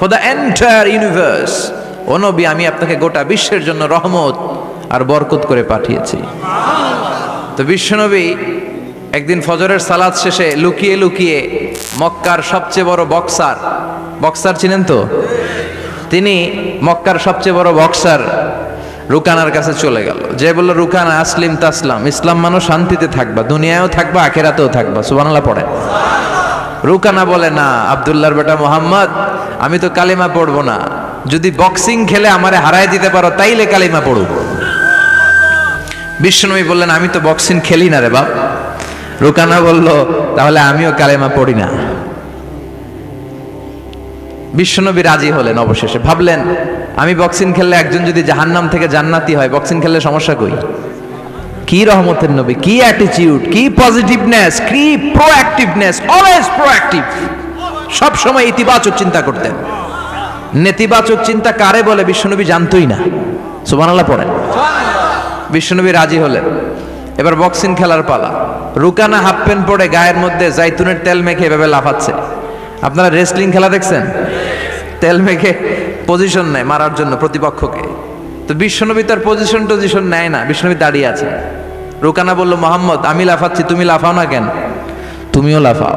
for the entire universe ও নবী, আমি আপনাকে গোটা বিশ্বের জন্য রহমত আর বরকত করে পাঠিয়েছি। তো বিশ্বনবী একদিন ফজরের সালাদ শেষে লুকিয়ে লুকিয়ে মক্কার সবচেয়ে বড় বক্সার বক্সার চিনেন তো? তিনি মক্কার সবচেয়ে বড় বক্সার রুকানার কাছে চলে গেল। যে বলল, রুকানা, আসলিম, তাসলাম, ইসলাম মানুষ শান্তিতে থাকবা, দুনিয়ায়ও থাকবা, আখেরাতেও থাকবা। সুবহানাল্লাহ পড়ে। রুকানা বলে, না, আব্দুল্লাহর বেটা মোহাম্মদ, আমি তো কালিমা পড়ব না। যদি বক্সিং খেলে আমারে হারায় দিতে পারো, তাইলে কালিমা পড়ব। বিশ্বনবী বললেন, আমি তো বক্সিং খেলি না রে বাপ। রুকানা বলল, তাহলে আমিও কালেমা পড়ি না। বিশ্বনবী রাজি হলেন অবশেষে, ভাবলেন, আমি বক্সিং খেললে একজন যদি জাহান্নাম থেকে জান্নাতি হয়, বক্সিং খেললে সমস্যা কই? কি রহমতের নবী, কি অ্যাটিটিউড কি পজিটিভনেস কি প্রোঅ্যাক্টিভনেস অলওয়েজ প্রোঅ্যাক্টিভ সব সময় ইতিবাচক চিন্তা করতেন। নেতিবাচক চিন্তা কারে বলে? বিশ্বনবী জানতোই না। সুবহানাল্লাহ পড়েন। বিশ্বনবী রাজি হলেন। এবার বক্সিং খেলার পালা। রুকানা হাফ প্যান্ট পরে গায়ের মধ্যে জাইতুনের তেল মেখে এভাবে লাফাচ্ছে। আপনারা রেসলিং খেলা দেখছেন? তেল মেখে পজিশন নেয় মারার জন্য প্রতিপক্ষকে। তো বিশ্বনবী তার পজিশন টজিশন নেয় না। বিশ্বনবী দাঁড়িয়ে আছে রুকানা বলল, মোহাম্মদ, আমি লাফাচ্ছি, তুমি লাফাও না কেন? তুমিও লাফাও।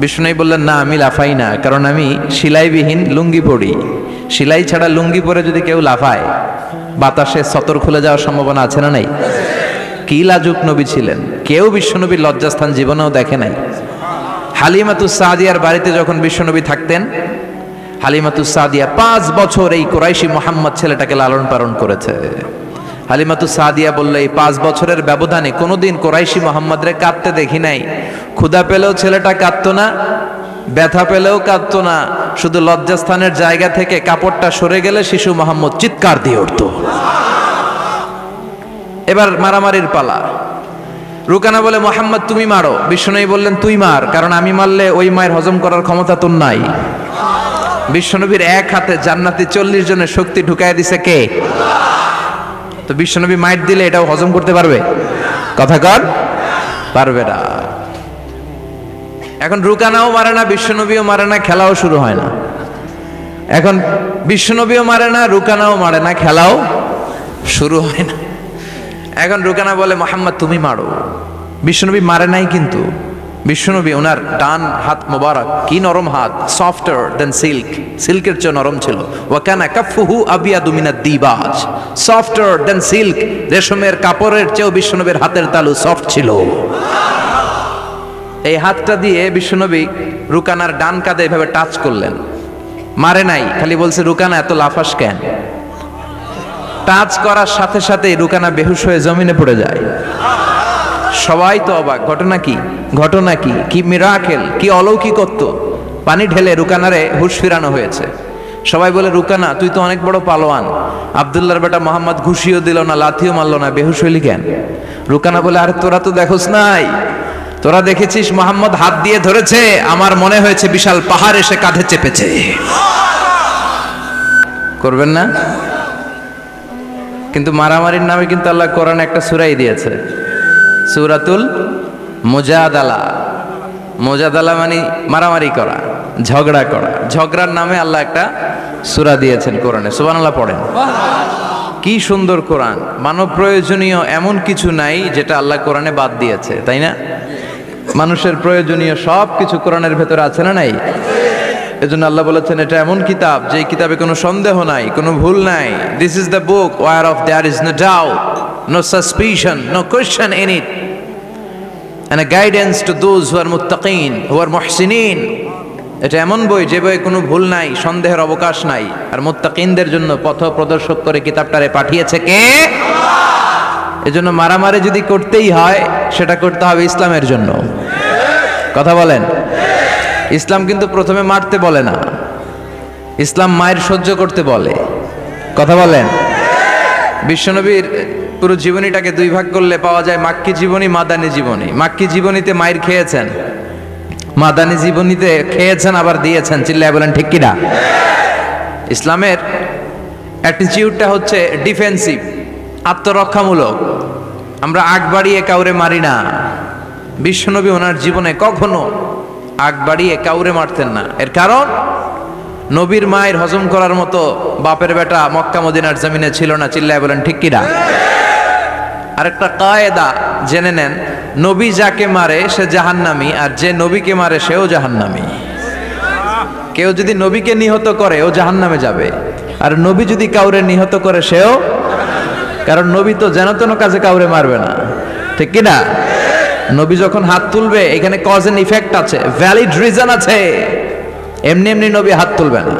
বিষ্ণুনাই বললেন, না, আমি লাফাই না, কারণ আমি সিলাইবিহীন লুঙ্গি পরি। সিলাই ছাড়া লুঙ্গি পরে যদি কেউ লাফায়, বাতাসে সতর খুলে যাওয়ার সম্ভাবনা আছে না নাই? কি লাজুক নবী ছিলেন। কেউ বিশ্বনবীর লজ্জাস্থান জীবনেও দেখে নাই। হালিমাতু সাদিয়ার বাড়িতে যখন বিশ্বনবী থাকতেন, হালিমাতু সাদিয়া পাঁচ বছর এই কোরাইশি মোহাম্মদ ছেলেটাকে লালন পালন করেছে। হালিমাতু সাদিয়া বলল, এই পাঁচ বছরের ব্যবধানে কোনোদিন কোরাইশি মোহাম্মদরে কাঁদতে দেখি নাই। ক্ষুধা পেলেও ছেলেটা কাঁদতো না, ব্যথা পেলেও কাঁদতো না। শুধু লজ্জাস্থানের জায়গা থেকে কাপড়টা সরে গেলে শিশু মোহাম্মদ চিৎকার দিয়ে উঠতো। এবার মারামারির পালা। রুকানা বলে, মোহাম্মদ, তুমি মারো। বিষ্ণুনবী বললেন, তুই মার, কারণ আমি মারলে ওই মায়ের হজম করার ক্ষমতা তোর নাই। বিশ্বনবীর এক হাতে জান্নাতি চল্লিশ জনের শক্তি ঢুকাই দিছে কে? তো বিশ্বনবী মাইট দিলে এটাও হজম করতে পারবে? কথা কর, পারবে না। এখন রুকানাও মারে না, বিশ্বনবীও মারে না, খেলাও শুরু হয় না। এখন বিশ্বনবীও মারে না, রুকানাও মারে না, খেলাও শুরু হয় না। এখন রুকানা বলে, মোহাম্মদ, তুমি মারো। বিশ্বনবী মারে নাই কিন্তু। বিশ্বনবী ওনার ডান হাত মোবারক, কি নরম হাত? সফটার দেন সিল্ক সিল্কের চেয়ে নরম ছিল। ওয়াকানা কাফুহু আবিয়া দুমিনা দিবাজ। সফটার দেন সিল্ক রেশমের কাপড়ের চেয়েও বিশ্বনবীর হাতের তালু সফট ছিল। এই হাতটা দিয়ে বিশ্বনবী রুকানার ডান কাঁধে এভাবে টাচ করলেন। মারে নাই, খালি বলছে, রুকানা, এত লাফাস কেন? টাচ করার সাথে সাথে রুকানা বেহুশ হয়ে জমিনে পড়ে যায়। সবাই তো অবাক। ঘটনা কি? ঘটনা কি? কি মিরাকেল কি অলৌকিকত্ব? পানি ঢেলে রুকানারে হুশ ফিরানো হয়েছে। সবাই বলে, রুকানা, তুই তো অনেক বড় পালোয়ান। আবদুল্লাহর বেটা মোহাম্মদ ঘুষিও দিল না, লাথিও মারল না, বেহুশ হইলি কেন? রুকানা বলে, আরে তোরা তো দেখোস নাই। তোরা দেখেছিস মোহাম্মদ হাত দিয়ে ধরেছে, আমার মনে হয়েছে বিশাল পাহাড় এসে কাঁধে চেপেছে। করবেন না? কিন্তু মারামারির নামে কিন্তু আল্লাহ কোরআন একটা সুরাই দিয়েছে। সুরাতুল মোজাদালা। মোজাদালা মানে মারামারি করা, ঝগড়া করা। ঝগড়ার নামে আল্লাহ একটা সুরা দিয়েছেন কোরআনে। সুবান আল্লাহ পড়েন। কি সুন্দর কোরআন। মানব প্রয়োজনীয় এমন কিছু নাই যেটা আল্লাহ কোরআনে বাদ দিয়েছে, তাই না? মানুষের প্রয়োজনীয় সব কিছু কোরআনের ভেতরে আছে না নাই? এজন্য আল্লাহ বলেছেন, এটা এমন কিতাব যে কিতাবে কোনো সন্দেহ নাই, কোনো ভুল নাই। This is the book whereof there is no doubt no suspicion no question in it and a guidance to those who are muttaqin, who are muhsinin. এটা এমন বই যে বই কোনো ভুল নাই সন্দেহের অবকাশ নাই। আর মুত্তাকিনদের জন্য পথ প্রদর্শক করে কিতাবটারে পাঠিয়েছে কে? এজন্য মারামারি যদি করতেই হয় সেটা করতে হবে ইসলামের জন্য। কথা বলেন? ইসলাম কিন্তু প্রথমে মারতে বলে না। ইসলাম মায়ের সহ্য করতে বলে। কথা বলেন? বিশ্বনবীর পুরো জীবনীটাকে দুই ভাগ করলে পাওয়া যায় মাক্কি জীবনী, মাদানী জীবনী। মাক্কি জীবনীতে মায়ের খেয়েছেন। মাদানী জীবনীতে খেয়েছেন, আবার দিয়েছেন। চিল্লায় বলেন, ঠিক কিনা? ইসলামের অ্যাটিটিউডটা হচ্ছে ডিফেন্সিভ আত্মরক্ষামূলক। আমরা আগ বাড়িয়ে কাউরে মারি না। বিশ্বনবী ওনার জীবনে কখনো আগ বাড়িয়ে কাউরে মারতেন না। এর কারণ? নবীর মায়ের হজম করার মতো বাপের বেটা মক্কা মদিনার জমিনে ছিল না, চিল্লায় বলেন, ঠিক কিনা? আরেকটা কায়দা জেনে নেন, নবী যাকে মারে সে জাহান্নামি, আর যে নবীকে মারে সেও জাহান্নামি। কেউ যদি নবীকে নিহত করে, ও জাহান্নামে যাবে। আর নবী যদি কাউরে নিহত করে, সেও? কারণ নবী তো যেন তেন কাজে কাউরে মারবে না। ঠিক কিনা? নবী যখন হাত তুলবে, এখানে কজ এন্ড ইফেক্ট আছে ভ্যালিড রিজন আছে। এমনি এমনি নবী হাত তুলবে না।